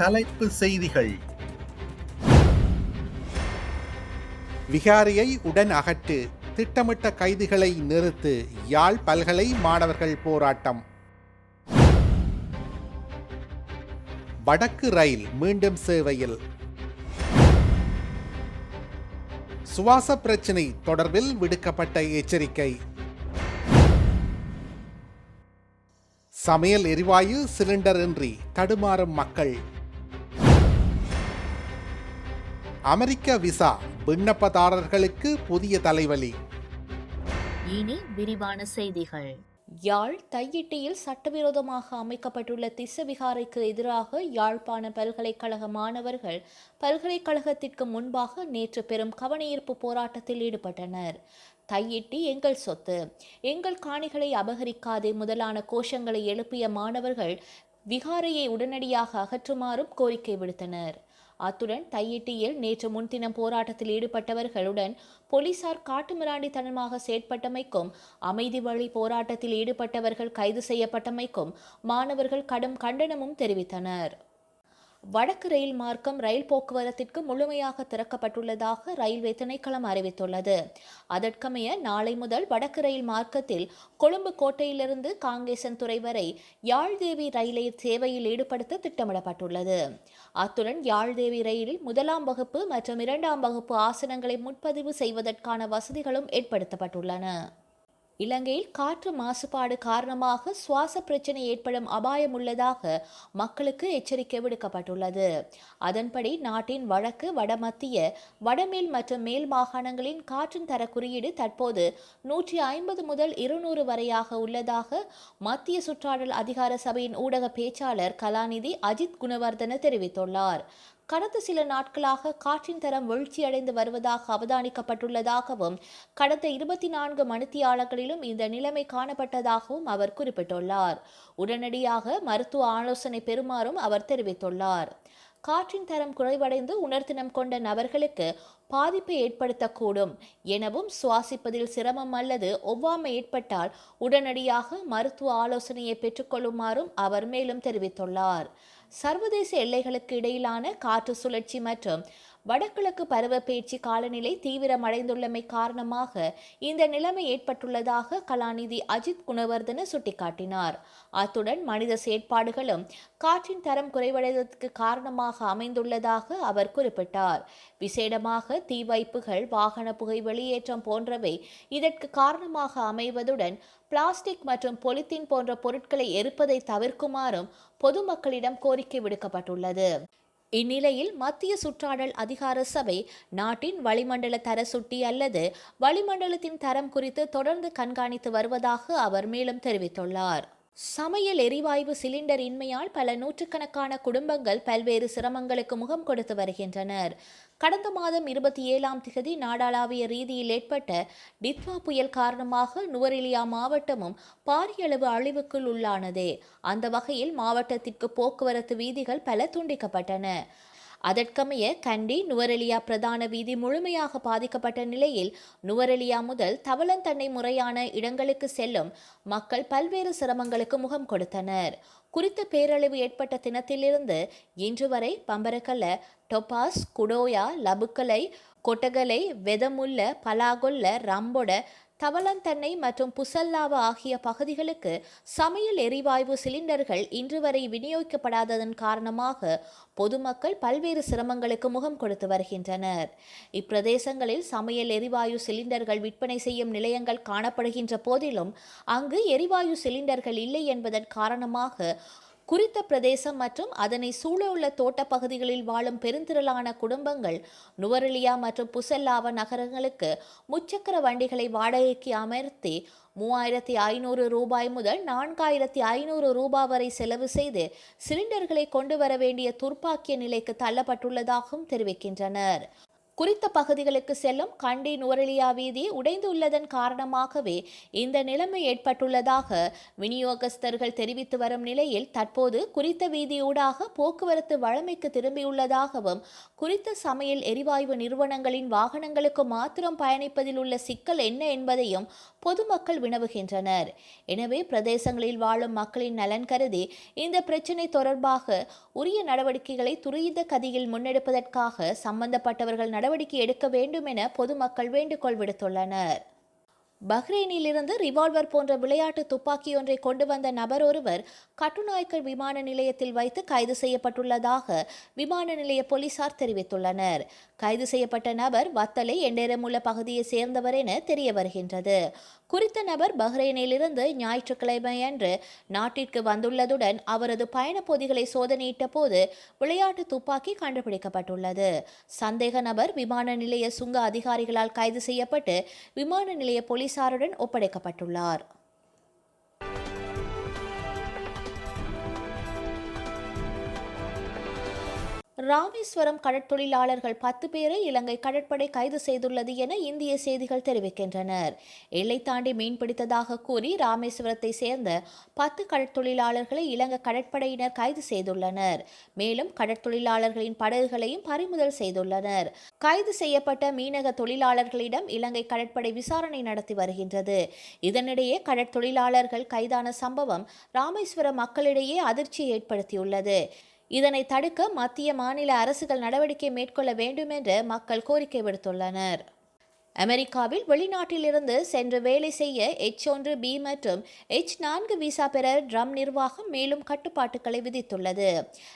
தலைப்பு செய்திகள். விகாரியை உடன் அகற்று திட்டமிட்ட கைதிகளை நிறுத்து யாழ் பல்கலை மாணவர்கள் போராட்டம். வடக்கு ரயில் மீண்டும் சேவையில். சுவாச பிரச்சினை தொடர்பில் விடுக்கப்பட்ட எச்சரிக்கை. சமையல் எரிவாயு சிலிண்டர் இன்றி தடுமாறும் மக்கள். அமெரிக்க விசா விண்ணப்பதாரர்களுக்கு புதிய தலைவலி. இனி விரிவான செய்திகள். யாழ் தையிட்டியில் சட்டவிரோதமாக அமைக்கப்பட்டுள்ள திசவிகாரைக்கு எதிராக யாழ்ப்பாண பல்கலைக்கழக மாணவர்கள் பல்கலைக்கழகத்திற்கு முன்பாக நேற்று பெரும் கவனஈர்ப்பு போராட்டத்தில் ஈடுபட்டனர். தையிட்டி எங்கள் சொத்து. எங்கள் காணிகளை அபகரிக்காதே முதலான கோஷங்களை எழுப்பிய மாணவர்கள் விகாரையை உடனடியாக அகற்றுமாறும் கோரிக்கை விடுத்தனர். அத்துடன் தையிட்டியில் நேற்று முன்தினம் போராட்டத்தில் ஈடுபட்டவர்களுடன் போலீசார் காட்டுமிராண்டித்தனமாக செயற்பட்டமைக்கும் அமைதி வழி போராட்டத்தில் ஈடுபட்டவர்கள் கைது செய்யப்பட்டமைக்கும் மாணவர்கள் கடும் கண்டனமும் தெரிவித்தனர். வடக்கு ரயில் மார்க்கம் ரயில் போக்குவரத்திற்கு முழுமையாக திறக்கப்பட்டுள்ளதாக ரயில்வே திணைக்களம் அறிவித்துள்ளது. அதற்கமைய நாளை முதல் வடக்கு ரயில் மார்க்கத்தில் கொழும்பு கோட்டையிலிருந்து காங்கேசன் துறை வரை யாழ்தேவி ரயிலை சேவையில் ஈடுபடுத்த திட்டமிடப்பட்டுள்ளது. அத்துடன் யாழ்தேவி ரயிலில் முதலாம் வகுப்பு மற்றும் இரண்டாம் வகுப்பு ஆசனங்களை முன்பதிவு செய்வதற்கான வசதிகளும் ஏற்படுத்தப்பட்டுள்ளன. இலங்கையில் காற்று மாசுபாடு காரணமாக சுவாச பிரச்சனை ஏற்படும் அபாயம் உள்ளதாக மக்களுக்கு எச்சரிக்கை விடுக்கப்பட்டுள்ளது. அதன்படி நாட்டின் வடக்கு வடமத்திய வடமேல் மற்றும் மேல் மாகாணங்களின் காற்றின் தர குறியீடு தற்போது நூற்றி ஐம்பது முதல் இருநூறு வரையாக உள்ளதாக மத்திய சுற்றாடல் அதிகார சபையின் ஊடக பேச்சாளர் கலாநிதி அஜித் குணவர்தன தெரிவித்துள்ளார். கடந்த சில நாட்களாக காற்றின் தரம் வீழ்ச்சியடைந்து வருவதாக அவதானிக்கப்பட்டுள்ளதாகவும் கடந்த இருபத்தி நான்கு மணித்தியாலங்களிலும் இந்த நிலைமை காணப்பட்டதாகவும் அவர் குறிப்பிட்டுள்ளார். உடனடியாக மருத்துவ ஆலோசனை பெறுமாறும் அவர் தெரிவித்துள்ளார். காற்றின் தரம் குறைவடைந்து உணர்தினம் கொண்ட நபர்களுக்கு பாதிப்பை ஏற்படுத்தக்கூடும் எனவும் சுவாசிப்பதில் சிரமம் அல்லது ஒவ்வாமை ஏற்பட்டால் உடனடியாக மருத்துவ ஆலோசனையை பெற்றுக்கொள்ளுமாறும் அவர் மேலும் தெரிவித்துள்ளார். சர்வதேச எல்லைகளுக்கு இடையிலான காற்று சுழற்சி மற்றும் வடகிழக்கு பருவப்பேச்சு காலநிலை தீவிரமடைந்துள்ளமை காரணமாக இந்த நிலைமை ஏற்பட்டுள்ளதாக கலாநிதி அஜித் குணவர்தன சுட்டிக்காட்டினார். அத்துடன் மனித செயற்பாடுகளும் காற்றின் தரம் குறைவடைவதற்கு காரணமாக அமைந்துள்ளதாக அவர் குறிப்பிட்டார். விசேடமாக தீ வைப்புகள் வாகன புகை வெளியேற்றம் போன்றவை இதற்கு காரணமாக அமைவதுடன் பிளாஸ்டிக் மற்றும் பொலித்தீன் போன்ற பொருட்களை எரிப்பதை தவிர்க்குமாறும் பொதுமக்களிடம் கோரிக்கை விடுக்கப்பட்டுள்ளது. இந்நிலையில் மத்திய சுற்றாடல் அதிகார சபை நாட்டின் வளிமண்டல தர சுட்டி அல்லது வளிமண்டலத்தின் தரம் குறித்து தொடர்ந்து கண்காணித்து வருவதாக அவர் மேலும் தெரிவித்துள்ளார். சமையல் எரிவாயு சிலிண்டர் இன்மையால் பல நூற்றுக்கணக்கான குடும்பங்கள் பல்வேறு சிரமங்களுக்கு முகம் கொடுத்து வருகின்றனர். கடந்த மாதம் இருபத்தி ஏழாம் திகதி நாடாளாவிய ரீதியில் ஏற்பட்ட டித்வா புயல் காரணமாக நுவரெலியா மாவட்டமும் பாரிய அளவு அழிவுக்குள் உள்ளானதே. அந்த வகையில் மாவட்டத்திற்கு போக்குவரத்து வீதிகள் பல துண்டிக்கப்பட்டன. அதற்கமைய கண்டி நுவரெலியா பிரதான வீதி முழுமையாக பாதிக்கப்பட்ட நிலையில் நுவரெலியா முதல் தவளந்தண்ணை முறையான இடங்களுக்கு செல்லும் மக்கள் பல்வேறு சிரமங்களுக்கு முகம் கொடுத்தனர். குறித்த பேரழிவு ஏற்பட்ட தினத்திலிருந்து இன்று வரை பம்பரக்கல்ல டொபாஸ் குடோயா லபுக்கலை கொட்டகலை வெதமுல்ல பலாகொல்ல ரம்பொட தவளந்தன்னை மற்றும் புசல்லாவ ஆகிய பகுதிகளுக்கு சமையல் எரிவாயு சிலிண்டர்கள் இன்று வரை விநியோகிக்கப்படாததன் காரணமாக பொதுமக்கள் பல்வேறு சிரமங்களுக்கு முகம் கொடுத்து வருகின்றனர். இப்பிரதேசங்களில் சமையல் எரிவாயு சிலிண்டர்கள் விற்பனை செய்யும் நிலையங்கள் காணப்படுகின்ற போதிலும் அங்கு எரிவாயு சிலிண்டர்கள் இல்லை என்பதன் காரணமாக குறித்த பிரதேசம் மற்றும் அதனை சூழவுள்ள தோட்டப் பகுதிகளில் வாழும் பெருந்திரளான குடும்பங்கள் நுவரெலியா மற்றும் புசல்லாவ நகரங்களுக்கு முச்சக்கர வண்டிகளை வாடகைக்கு அமர்த்தி மூவாயிரத்தி ஐநூறு ரூபாய் முதல் நான்காயிரத்தி ஐநூறு ரூபாய் வரை செலவு செய்து சிலிண்டர்களை கொண்டு வர வேண்டிய துர்ப்பாக்கிய நிலைக்கு தள்ளப்பட்டுள்ளதாகவும் தெரிவிக்கின்றனர். குறித்த பகுதிகளுக்கு செல்லும் கண்டி நுவரெலியா வீதி உடைந்துள்ளதன் காரணமாகவே இந்த நிலைமை ஏற்பட்டுள்ளதாக விநியோகஸ்தர்கள் தெரிவித்து வரும் நிலையில் தற்போது குறித்த வீதியூடாக போக்குவரத்து வழமைக்கு திரும்பியுள்ளதாகவும் குறித்த சமையல் எரிவாயு நிறுவனங்களின் வாகனங்களுக்கு மாத்திரம் பயணிப்பதில் உள்ள சிக்கல் என்ன என்பதையும் பொதுமக்கள் வினவுகின்றனர். எனவே பிரதேசங்களில் வாழும் மக்களின் நலன் கருதி இந்த பிரச்சினை தொடர்பாக உரிய நடவடிக்கைகளை துரித கதியில் முன்னெடுப்பதற்காக சம்பந்தப்பட்டவர்கள் நடவடிக்கை எடுக்க வேண்டும் என பொதுமக்கள் வேண்டுகோள் விடுத்துள்ளனர். பஹ்ரைனிலிருந்து ரிவால்வர் போன்ற விளையாட்டு துப்பாக்கி ஒன்றை கொண்டு வந்த நபர் ஒருவர் கட்டுநாயக்கர் விமான நிலையத்தில் வைத்து கைது செய்யப்பட்டுள்ளதாக விமான நிலைய போலீசார் தெரிவித்துள்ளனர். கைது செய்யப்பட்ட நபர் வத்தலை எண்டேரமுள்ள பகுதியை சேர்ந்தவர் என தெரிய வருகின்றது. குறித்த நபர் பஹ்ரைனிலிருந்து ஞாயிற்றுக்கிழமை அன்று நாட்டிற்கு வந்துள்ளதுடன் அவரது பயணப் பொதிகளை சோதனையிட்ட போது விளையாட்டு துப்பாக்கி கண்டுபிடிக்கப்பட்டுள்ளது. சந்தேக நபர் விமான நிலைய சுங்க அதிகாரிகளால் கைது செய்யப்பட்டு விமான நிலைய போலீசாருடன் ஒப்படைக்கப்பட்டுள்ளார். ராமேஸ்வரம் கடற்தொழிலாளர்கள் பத்து பேரை இலங்கை கடற்படை கைது செய்துள்ளது என இந்திய செய்திகள் தெரிவிக்கின்றனர். எல்லை தாண்டி மீன்பிடித்ததாக கூறி ராமேஸ்வரத்தை சேர்ந்த பத்து கடற்தொழிலாளர்களை இலங்கை கடற்படையினர் கைது செய்துள்ளனர். மேலும் கடற்தொழிலாளர்களின் படகுகளையும் பறிமுதல் செய்துள்ளனர். கைது செய்யப்பட்ட மீனக தொழிலாளர்களிடம் இலங்கை கடற்படை விசாரணை நடத்தி வருகின்றது. இதனிடையே கடற்தொழிலாளர்கள் கைதான சம்பவம் ராமேஸ்வரம் மக்களிடையே அதிர்ச்சியை ஏற்படுத்தியுள்ளது. இதனை தடுக்க மத்திய மாநில அரசுகள் நடவடிக்கை மேற்கொள்ள வேண்டும் என்று மக்கள் கோரிக்கை விடுத்துள்ளனர். அமெரிக்காவில் வெளிநாட்டிலிருந்து சென்று வேலை செய்ய எச் ஒன்று பி மற்றும் எச் நான்கு விசா பெற ட்ரம் நிர்வாகம் மேலும் கட்டுப்பாட்டுகளை விதித்துள்ளது.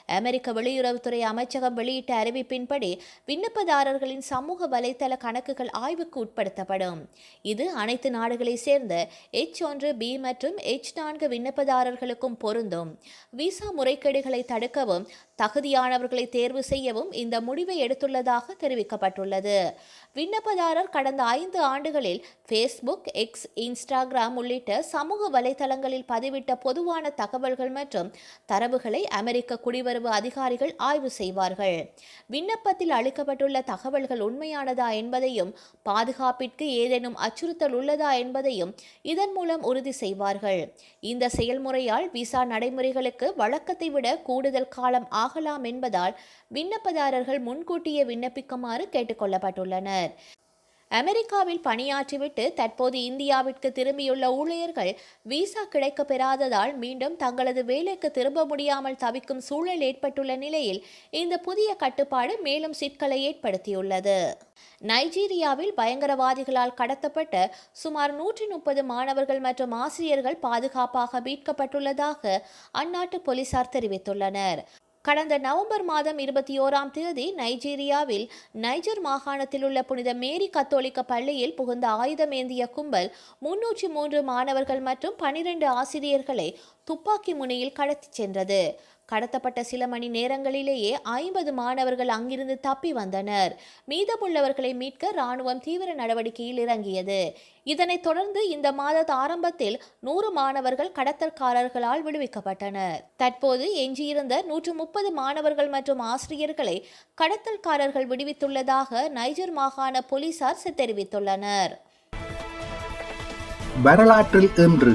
அமெரிக்க வெளியுறவுத்துறை அமைச்சகம் வெளியிட்ட அறிவிப்பின்படி விண்ணப்பதாரர்களின் சமூக வலைதள கணக்குகள் ஆய்வுக்கு உட்படுத்தப்படும். இது அனைத்து நாடுகளை சேர்ந்த எச் ஒன்று பி மற்றும் எச் நான்கு விண்ணப்பதாரர்களுக்கும் பொருந்தும். விசா முறைகேடுகளை தடுக்கவும் தகுதியானவர்களை தேர்வு செய்யவும் இந்த முடிவை எடுத்துள்ளதாக தெரிவிக்கப்பட்டுள்ளது. விண்ணப்பதாரர் கடந்த ஐந்து ஆண்டுகளில் ஃபேஸ்புக் எக்ஸ் இன்ஸ்டாகிராம் உள்ளிட்ட சமூக வலைதளங்களில் பதிவிட்ட பொதுவான தகவல்கள் மற்றும் தரவுகளை அமெரிக்க குடிவரவு அதிகாரிகள் ஆய்வு செய்வார்கள். விண்ணப்பத்தில் அளிக்கப்பட்டுள்ள தகவல்கள் உண்மையானதா என்பதையும் பாதுகாப்பிற்கு ஏதேனும் அச்சுறுத்தல் உள்ளதா என்பதையும் இதன் மூலம் உறுதி செய்வார்கள். இந்த செயல்முறையால் விசா நடைமுறைகளுக்கு வழக்கத்தை விட கூடுதல் காலம் ஆகலாம் என்பதால் விண்ணப்பதாரர்கள் முன்கூட்டியே விண்ணப்பிக்குமாறு கேட்டுக்கொள்ளப்பட்டுள்ளனர் அமெரிக்காவில் பணியாற்றிவிட்டு தற்போது இந்தியாவிற்கு திரும்பியுள்ள ஊழியர்கள் விசா கிடைக்கப் பெறாததால் மீண்டும் தங்களது வேலைக்கு திரும்ப முடியாமல் தவிக்கும் சூழல் ஏற்பட்டுள்ள நிலையில் இந்த புதிய கட்டுப்பாடு மேலும் சிக்கலை ஏற்படுத்தியுள்ளது. நைஜீரியாவில் பயங்கரவாதிகளால் கடத்தப்பட்ட சுமார் நூற்றி முப்பது மாணவர்கள் மற்றும் ஆசிரியர்கள் பாதுகாப்பாக மீட்கப்பட்டுள்ளதாக அந்நாட்டு போலீசார் தெரிவித்துள்ளனர். கடந்த நவம்பர் மாதம் இருபத்தி ஓராம் தேதி நைஜீரியாவில் நைஜர் மாகாணத்தில் உள்ள புனித மேரி கத்தோலிக்க பள்ளியில் புகுந்த ஆயுதமேந்திய கும்பல் முன்னூற்றி மூன்று மாணவர்கள் மற்றும் பனிரெண்டு ஆசிரியர்களை துப்பாக்கி முனையில் கடத்திச் சென்றது. கடத்தப்பட்ட சில மணி நேரங்களிலேயே ஐம்பது மாணவர்கள் அங்கிருந்து தப்பி வந்தனர். மீதமுள்ளவர்களை மீட்க ராணுவம் தீவிர நடவடிக்கையில் இறங்கியது. இதனைத் தொடர்ந்து இந்த மாத ஆரம்பத்தில் நூறு மாணவர்கள் கடத்தல்காரர்களால் விடுவிக்கப்பட்டனர். தற்போது எஞ்சியிருந்த நூற்று முப்பது மாணவர்கள் மற்றும் ஆசிரியர்களை கடத்தல்காரர்கள் விடுவித்துள்ளதாக நைஜர் மாகாண போலீசார் தெரிவித்துள்ளனர். வரலாற்றில் இன்று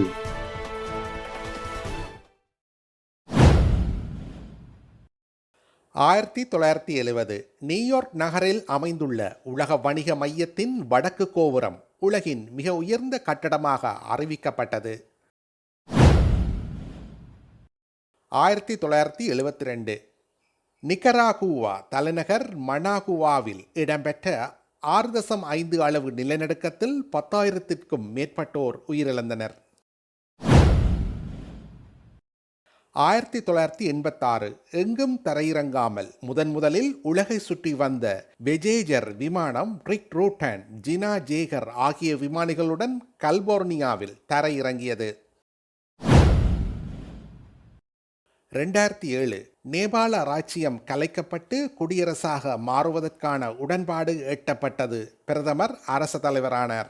ஆயிரத்தி தொள்ளாயிரத்தி எழுவது நியூயார்க் நகரில் அமைந்துள்ள உலக வணிக மையத்தின் வடக்கு கோபுரம் உலகின் மிக உயர்ந்த கட்டடமாக அறிவிக்கப்பட்டது. ஆயிரத்தி தொள்ளாயிரத்தி எழுபத்தி ரெண்டு நிக்கராகுவா தலைநகர் மனாகுவாவில் இடம்பெற்ற ஆறு தசம் ஐந்து அளவு நிலநடுக்கத்தில் பத்தாயிரத்திற்கும் மேற்பட்டோர் உயிரிழந்தனர். ஆயிரத்தி தொள்ளாயிரத்தி எண்பத்தாறு எங்கும் தரையிறங்காமல் முதன் முதலில் உலகை சுற்றி வந்த வெஜேஜர் விமானம் ரிக் ரூட்டன் ஜினா ஜேகர் ஆகிய விமானிகளுடன் கல்போர்னியாவில் தரையிறங்கியது. ரெண்டாயிரத்தி ஏழு நேபாள ராச்சியம் கலைக்கப்பட்டு குடியரசாக மாறுவதற்கான உடன்பாடு எட்டப்பட்டது. பிரதமர் அரச தலைவரானார்.